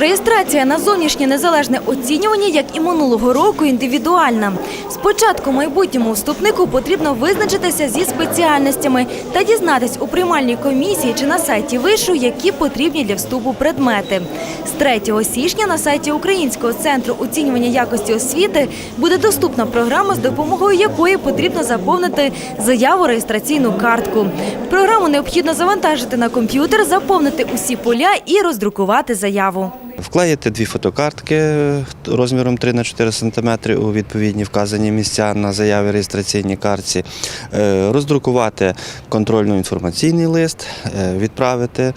Реєстрація на зовнішнє незалежне оцінювання, як і минулого року, індивідуальна. Спочатку майбутньому вступнику потрібно визначитися зі спеціальностями та дізнатись у приймальній комісії чи на сайті вишу, які потрібні для вступу предмети. З 3 січня на сайті Українського центру оцінювання якості освіти буде доступна програма, з допомогою якої потрібно заповнити заяву реєстраційну картку. Програму необхідно завантажити на комп'ютер, заповнити усі поля і роздрукувати заяву. Вклеїти дві фотокартки розміром 3 на 4 см у відповідні вказані місця на заяві реєстраційній картці, е, роздрукувати контрольно-інформаційний лист, е, відправити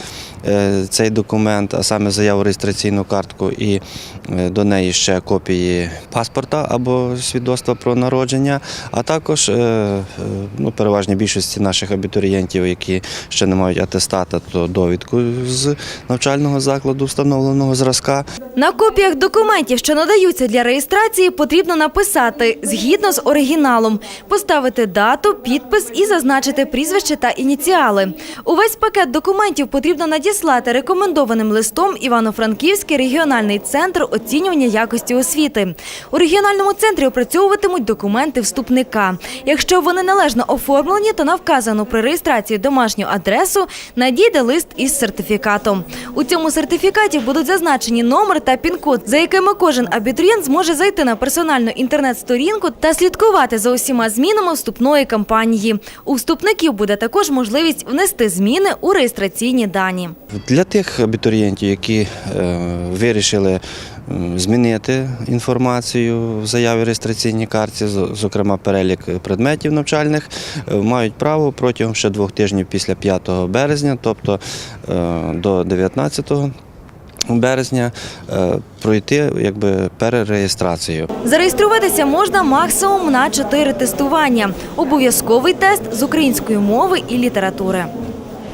е, цей документ, а саме заяву реєстраційну картку і до неї ще копії паспорта або свідоцтва про народження, а також ну, переважній більшості наших абітурієнтів, які ще не мають атестата, то довідку з навчального закладу встановленого зразка. На копіях документів, що надаються для реєстрації, потрібно написати згідно з оригіналом, поставити дату, підпис і зазначити прізвище та ініціали. Увесь пакет документів потрібно надіслати рекомендованим листом Івано-Франківський регіональний центр оцінювання якості освіти. У регіональному центрі опрацьовуватимуть документи вступника. Якщо вони належно оформлені, то на вказану при реєстрації домашню адресу надійде лист із сертифікатом. У цьому сертифікаті будуть зазначені номер та пін-код, за якими кожен абітурієнт зможе зайти на персональну інтернет-сторінку та слідкувати за усіма змінами вступної кампанії. У вступників буде також можливість внести зміни у реєстраційні дані. Для тих абітурієнтів, які е, вирішили змінити інформацію в заяві реєстраційній картці, з- зокрема перелік предметів навчальних, е, мають право протягом ще двох тижнів після 5 березня, тобто е, до 19 березня, е, пройти якби перереєстрацію. Зареєструватися можна максимум на чотири тестування. Обов'язковий тест з української мови і літератури.